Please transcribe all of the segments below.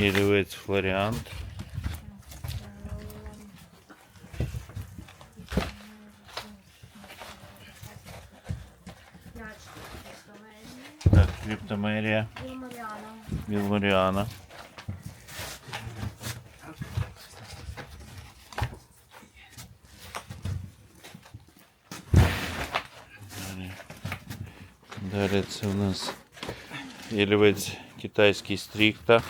Ілівець Флоріант. Так, Криптомерія, Вілморіана. Далі. Далі це у нас Ілівець китайський стрікта.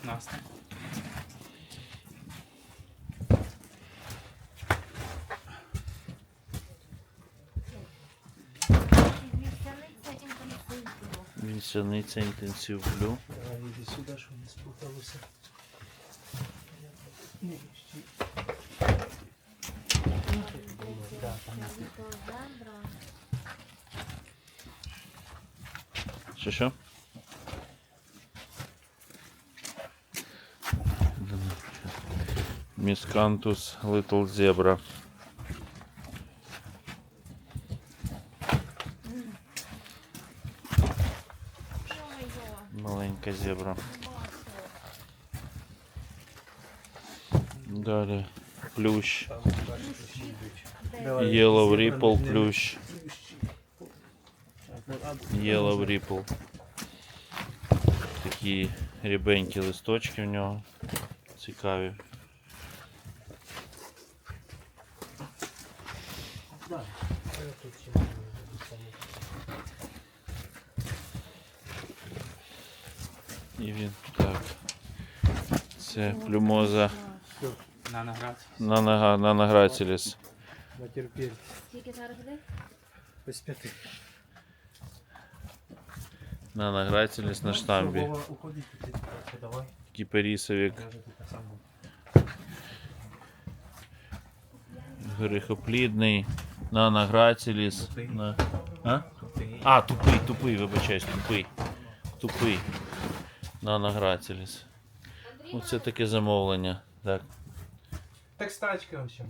пухнасте. Вінсяниця інтенсив блю. Давай іди сюди, щоб не там Що що? Міскантус Little Zebra. Маленька зебра. Далі плющ. там бачиш, що йдуть. Давай, Yellow зебра Ripple не- плющ. Так, а- Yellow Ripple. Такі рябенькі листочки в нього. Цікаві. Да. І він так. Це плюмоза на нанограціліс. Натерпіль. Скільки зараз буде? Без п'яти. Нанограціліс на штамбі. Кіперісовік, Я на. Тупий. На... А? А, тупий, тупий, вибачаюсь, тупий. Тупий. Нанограціліс. Оце таке замовлення. Так. Так стачка ще може.